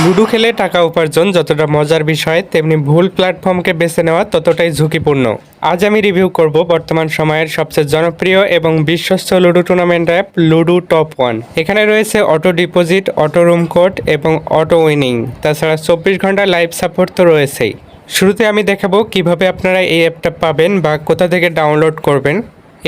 Ludo খেলে টাকা উপার্জন যতটা মজার বিষয়, তেমনি ভুল প্ল্যাটফর্মকে বেছে নেওয়া ততটাই ঝুঁকিপূর্ণ। আজ আমি রিভিউ করব বর্তমান সময়ের সবচেয়ে জনপ্রিয় এবং বিশ্বস্ত Ludo tournament app Ludo top one এখানে রয়েছে auto deposit auto room code এবং অটো উইনিং তাছাড়া চব্বিশ ঘণ্টা লাইভ সাপোর্ট তো রয়েছেই। শুরুতে আমি দেখাবো কীভাবে আপনারা এই অ্যাপটা পাবেন বা কোথা থেকে ডাউনলোড করবেন।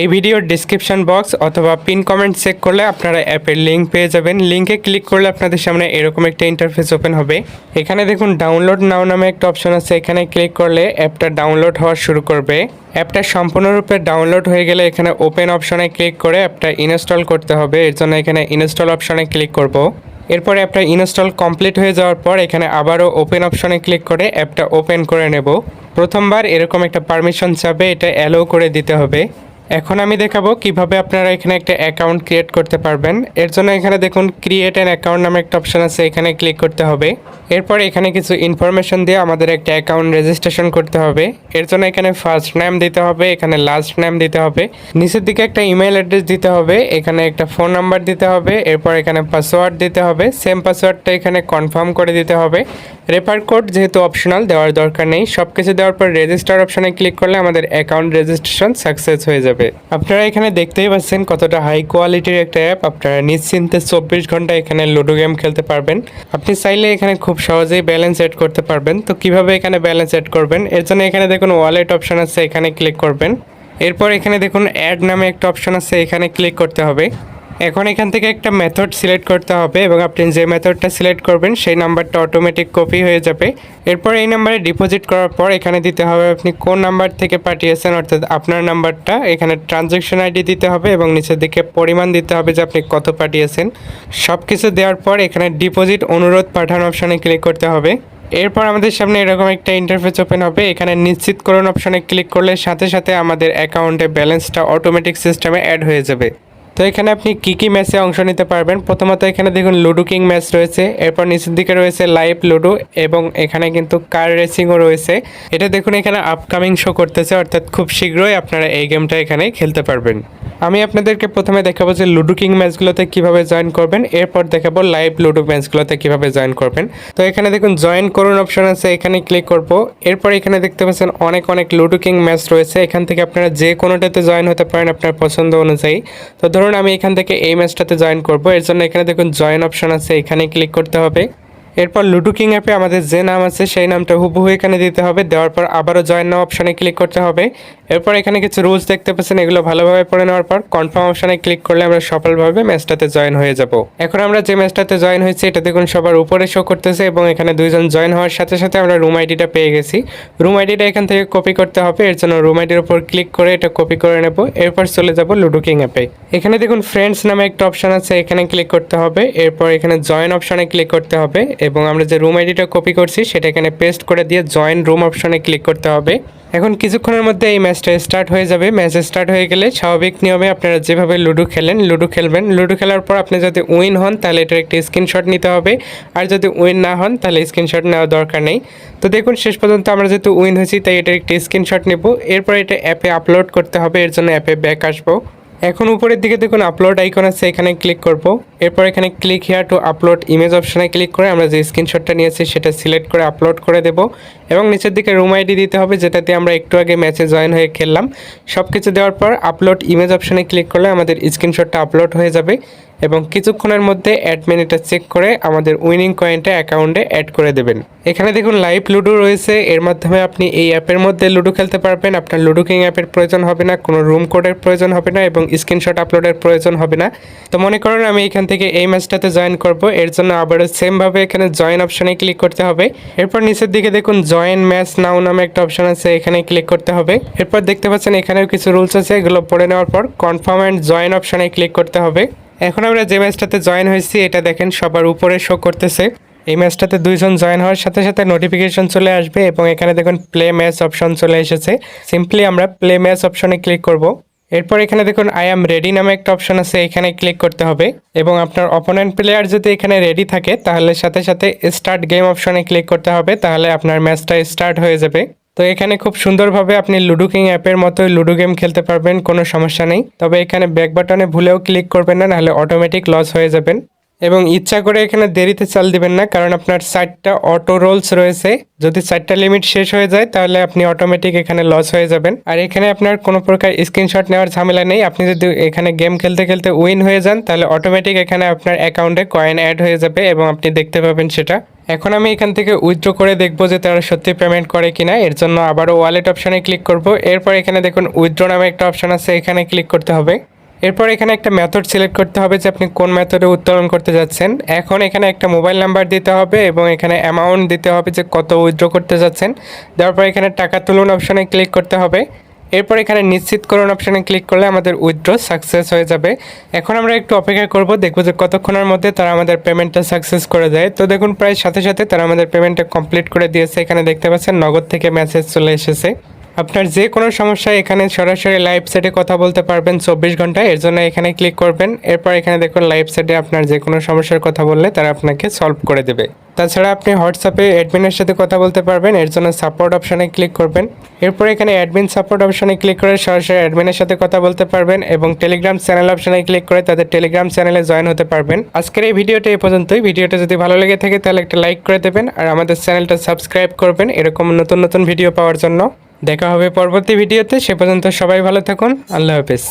এই ভিডিওর ডিসক্রিপশন বক্স অথবা পিন কমেন্ট চেক করলে আপনারা অ্যাপের লিঙ্ক পেয়ে যাবেন। লিঙ্কে ক্লিক করলে আপনাদের সামনে এরকম একটা ইন্টারফেস ওপেন হবে। এখানে দেখুন ডাউনলোড নাও নামে একটা অপশন আছে। এখানে ক্লিক করলে অ্যাপটা ডাউনলোড হওয়া শুরু করবে। অ্যাপটা সম্পূর্ণরূপে ডাউনলোড হয়ে গেলে এখানে ওপেন অপশনে ক্লিক করে অ্যাপটা ইনস্টল করতে হবে। এর জন্য এখানে ইনস্টল অপশনে ক্লিক করব। এরপরে অ্যাপটা ইনস্টল কমপ্লিট হয়ে যাওয়ার পর এখানে আবারও ওপেন অপশনে ক্লিক করে অ্যাপটা ওপেন করে নেব। প্রথমবার এরকম একটা পারমিশন চাবে এটা অ্যালো করে দিতে হবে। এখন আমি দেখাবো কীভাবে আপনারা এখানে একটা অ্যাকাউন্ট ক্রিয়েট করতে পারবেন। এর জন্য এখানে দেখুন ক্রিয়েট অ্যান অ্যাকাউন্ট নামে একটা অপশন আছে, এখানে ক্লিক করতে হবে। এরপর এখানে কিছু ইনফরমেশন দিয়ে আমাদের একটা অ্যাকাউন্ট রেজিস্ট্রেশন করতে হবে। এর জন্য এখানে ফার্স্ট নেম দিতে হবে, এখানে লাস্ট নেম দিতে হবে। নিচের দিকে একটা ইমেল অ্যাড্রেস দিতে হবে, এখানে একটা ফোন নাম্বার দিতে হবে, এরপর এখানে পাসওয়ার্ড দিতে হবে। সেম পাসওয়ার্ডটা এখানে কনফার্ম করে দিতে হবে। রেফার কোড যেহেতু অপশনাল দেওয়ার দরকার নেই। সব কিছু দেওয়ার পর রেজিস্টার অপশনে ক্লিক করলে আমাদের অ্যাকাউন্ট রেজিস্ট্রেশন সাকসেস হয়ে যাবে। আপনারা এখানে দেখতেই পাচ্ছেন কতটা হাই কোয়ালিটির একটা অ্যাপ আপনারা নিশ্চিন্তে চব্বিশ ঘণ্টা এখানে লুডো গেম খেলতে পারবেন। আপনি চাইলে এখানে খুব সহজেই ব্যালেন্স অ্যাড করতে পারবেন। তো কীভাবে এখানে ব্যালেন্স অ্যাড করবেন? এর জন্য এখানে দেখুন ওয়ালেট অপশন আছে, এখানে ক্লিক করবেন। এরপর এখানে দেখুন অ্যাড নামে একটা অপশন আছে, এখানে ক্লিক করতে হবে। এখন এখান থেকে একটা মেথড সিলেক্ট করতে হবে এবং আপনি যে মেথডটা সিলেক্ট করবেন, সেই নাম্বারটা অটোমেটিক কপি হয়ে যাবে। এরপর এই নাম্বারে ডিপোজিট করার পর এখানে দিতে হবে আপনি কোন নাম্বার থেকে পাঠিয়েছেন, অর্থাৎ আপনার নাম্বারটা। এখানে ট্রানজ্যাকশন আইডি দিতে হবে এবং নিচের দিকে পরিমাণ দিতে হবে যে আপনি কত পাঠিয়েছেন। সব কিছু দেওয়ার পর এখানে ডিপোজিট অনুরোধ পাঠানো অপশানে ক্লিক করতে হবে। এরপর আমাদের সামনে এরকম একটা ইন্টারফেস ওপেন হবে। এখানে নিশ্চিত করুন অপশনে ক্লিক করলে সাথে সাথে আমাদের অ্যাকাউন্টে ব্যালেন্সটা অটোমেটিক সিস্টেমে অ্যাড হয়ে যাবে। তো এখানে আপনি কি কি ম্যাচে অংশ নিতে পারবেন? প্রথমত এখানে দেখুন, লুডো কিং ম্যাচ রয়েছে। এরপর নিচের দিকে রয়েছে লাইভ লুডো এবং এখানে কিন্তু কার রেসিংও রয়েছে। এটা দেখুন, এখানে আপকামিং শো করতেছে, অর্থাৎ খুব শীঘ্রই আপনারা এই গেমটা এখানে খেলতে পারবেন। আমি আপনাদেরকে প্রথমে দেখাবো যে লুডো কিং ম্যাচগুলোতে কীভাবে জয়েন করবেন, এরপর দেখাবো লাইভ লুডো ম্যাচগুলোতে কীভাবে জয়েন করবেন। তো এখানে দেখুন জয়েন করুন অপশন আছে, এখানে ক্লিক করব। এরপর এখানে দেখতে পাচ্ছেন অনেক অনেক লুডো কিং ম্যাচ রয়েছে। এখান থেকে আপনারা যে কোনোটাতে জয়েন হতে পারেন আপনার পছন্দ অনুযায়ী। তো ধরুন আমি এখান থেকে এই ম্যাচটাতে জয়েন করব। এর জন্য এখানে দেখুন জয়েন অপশন আছে, এখানে ক্লিক করতে হবে। এরপর লুডু কিং অ্যাপে আমাদের যে নাম আছে, সেই নামটা হুবহু এখানে দিতে হবে। দেওয়ার পর আবারও জয়েন নাও অপশানে ক্লিক করতে হবে। এরপর এখানে কিছু রুলস দেখতে পাচ্ছেন, এগুলো ভালোভাবে পড়ে নেওয়ার পর কনফার্ম অপশানে ক্লিক করলে আমরা সফলভাবে ম্যাচটাতে জয়েন হয়ে যাব। এখন আমরা যে ম্যাচটাতে জয়েন হয়েছি, এটা দেখুন সবার উপরে শো করতেছে এবং এখানে দুইজন জয়েন হওয়ার সাথে সাথে আমরা রুম আইডিটা পেয়ে গেছি। রুম আইডিটা এখান থেকে কপি করতে হবে, এর জন্য রুম আইডির উপর ক্লিক করে এটা কপি করে নেব। এরপর চলে যাব লুডো কিং অ্যাপে এখানে দেখুন ফ্রেন্ডস নামে একটা অপশন আছে, এখানে ক্লিক করতে হবে। এরপর এখানে জয়েন অপশনে ক্লিক করতে হবে এবং আমরা যে রুম আইডিটা কপি করছি, সেটা এখানে পেস্ট করে দিয়ে জয়েন রুম অপশনে ক্লিক করতে হবে। এখন কিছুক্ষণের মধ্যে এই ম্যাচটা স্টার্ট হয়ে যাবে। ম্যাচ স্টার্ট হয়ে গেলে স্বাভাবিক নিয়মে আপনারা যেভাবে লুডো খেলেন, লুডো খেলবেন। লুডো খেলার পর আপনি যদি উইন হন, তাহলে এটার একটি স্ক্রিনশট নিতে হবে। আর যদি উইন না হন, তাহলে স্ক্রিনশট নেওয়ার দরকার নেই। তো দেখুন, শেষ পর্যন্ত আমরা যেহেতু উইন হয়েছি, তাই এটার একটি স্ক্রিনশট নেব। এরপর এটা অ্যাপে আপলোড করতে হবে। এর জন্য অ্যাপে ব্যাক আসব। এখন উপরের দিকে দেখুন আপলোড আইকন আছে, এখানে ক্লিক করব। এরপর এখানে click here to upload image অপশানে ক্লিক করে আমরা যে স্ক্রিনশটটা নিয়েছি সেটা সিলেক্ট করে আপলোড করে দেব। এবং নিচের দিকে রুম আইডি দিতে হবে, যেটাতে আমরা একটু আগে ম্যাচে জয়েন হয়ে খেললাম। সব কিছু দেওয়ার পর আপলোড ইমেজ অপশানে ক্লিক করলে আমাদের স্ক্রিনশটটা আপলোড হয়ে যাবে। এবং কিছুক্ষণের মধ্যে অ্যাডমিন এটা চেক করে আমাদের উইনিং কয়েনটা অ্যাকাউন্টে অ্যাড করে দেবেন। এখানে দেখুন লাইভ লুডো রয়েছে। এর মাধ্যমে আপনি এই অ্যাপের মধ্যে লুডো খেলতে পারবেন। আপনার লুডো কিং অ্যাপের প্রয়োজন হবে না, কোনো রুম কোডের প্রয়োজন হবে না এবং স্ক্রিনশট আপলোডের প্রয়োজন হবে না। তো মনে করুন আমি এখান থেকে এই ম্যাচটাতে জয়েন করব। এর জন্য আবারও সেমভাবে এখানে জয়েন অপশানে ক্লিক করতে হবে। এরপর নিচের দিকে দেখুন জয়েন ম্যাচ নাও নামে একটা অপশন আছে, এখানে ক্লিক করতে হবে। এরপর দেখতে পাচ্ছেন এখানেও কিছু রুলস আছে, এগুলো পড়ে নেওয়ার পর কনফার্ম অ্যান্ড জয়েন অপশানে ক্লিক করতে হবে। এখন আমরা যে ম্যাচটাতে জয়েন হয়েছি, এটা দেখেন সবার উপরে শো করতেছে। এই ম্যাচটাতে দুইজন জয়েন হওয়ার সাথে সাথে নোটিফিকেশন চলে আসবে এবং এখানে দেখুন প্লে ম্যাচ অপশন চলে এসেছে। সিম্পলি আমরা প্লে ম্যাচ অপশনে ক্লিক করব। এরপর এখানে দেখুন আই অ্যাম রেডি নামে একটা অপশন আছে, এখানে ক্লিক করতে হবে এবং আপনার অপোনেন্ট প্লেয়ার যদি এখানে রেডি থাকে, তাহলে সাথে সাথে স্টার্ট গেম অপশনে ক্লিক করতে হবে, তাহলে আপনার ম্যাচটা স্টার্ট হয়ে যাবে। তো এখানে খুব সুন্দরভাবে আপনি লুডো কিং অ্যাপের মতোই লুডো গেম খেলতে পারবেন, কোনো সমস্যা নেই। তবে এখানে ব্যাক বাটনে ভুলেও ক্লিক করবেন না, নাহলে অটোমেটিক লস হয়ে যাবেন। এবং ইচ্ছা করে এখানে দেরিতে চাল দিবেন না, কারণ আপনার সাইটটা অটো রোলস রয়েছে। যদি সাইটটা লিমিট শেষ হয়ে যায়, তাহলে আপনি অটোমেটিক এখানে লস হয়ে যাবেন। আর এখানে আপনার কোনো প্রকার স্ক্রিনশট নেওয়ার ঝামেলা নেই। আপনি যদি এখানে গেম খেলতে খেলতে উইন হয়ে যান, তাহলে অটোমেটিক এখানে আপনার অ্যাকাউন্টে কয়েন অ্যাড হয়ে যাবে এবং আপনি দেখতে পাবেন সেটা। এখন আমি এখান থেকে উইথড্র করে দেখব যে তারা সত্যি পেমেন্ট করে কিনা। এর জন্য আবারও ওয়ালেট অপশানে ক্লিক করব। এরপর এখানে দেখুন উইথড্র নামে একটা অপশান আছে, এখানে ক্লিক করতে হবে। এরপর এখানে একটা মেথড সিলেক্ট করতে হবে যে আপনি কোন মেথডে উত্তোলন করতে যাচ্ছেন। এখন এখানে একটা মোবাইল নাম্বার দিতে হবে এবং এখানে অ্যামাউন্ট দিতে হবে যে কত উইথড্র করতে যাচ্ছেন। দেওয়ার পর এখানে টাকা তুলুন অপশানে ক্লিক করতে হবে। এরপর এখানে নিশ্চিত করুন অপশানে ক্লিক করলে আমাদের উইথড্র সাকসেস হয়ে যাবে। এখন আমরা একটু অপেক্ষা করব, দেখব যে কতক্ষণের মধ্যে তারা আমাদের পেমেন্টটা সাকসেস করে দেয়। তো দেখুন, প্রায় সাথে সাথে তারা আমাদের পেমেন্টটা কমপ্লিট করে দিয়েছে। এখানে দেখতে পাচ্ছেন নগদ থেকে মেসেজ চলে এসেছে। আপনার যে কোনো সমস্যা এখানে সরাসরি লাইভ সেটে কথা বলতে পারবেন চব্বিশ ঘন্টায়। এর জন্য এখানে ক্লিক করবেন। এরপর এখানে দেখুন লাইভ সেটে আপনার যে কোনো সমস্যার কথা বললে তারা আপনাকে সলভ করে দেবে। তাছাড়া আপনি হোয়াটসঅ্যাপে অ্যাডমিনের সাথে কথা বলতে পারবেন। এর জন্য সাপোর্ট অপশানে ক্লিক করবেন। এরপর এখানে অ্যাডমিন সাপোর্ট অপশানে ক্লিক করে সরাসরি অ্যাডমিনের সাথে কথা বলতে পারবেন এবং টেলিগ্রাম চ্যানেল অপশানে ক্লিক করে তাদের টেলিগ্রাম চ্যানেলে জয়েন হতে পারবেন। আজকের এই ভিডিওটা এই পর্যন্তই। ভিডিওটা যদি ভালো লেগে থাকে তাহলে একটা লাইক করে দেবেন। আর আমাদের চ্যানেলটা সাবস্ক্রাইব করবেন। এরকম নতুন নতুন ভিডিও পাওয়ার জন্য। দেখা হবে পরবর্তী ভিডিওতে সে পর্যন্ত সবাই ভালো থাকুন। আল্লাহ হাফেজ।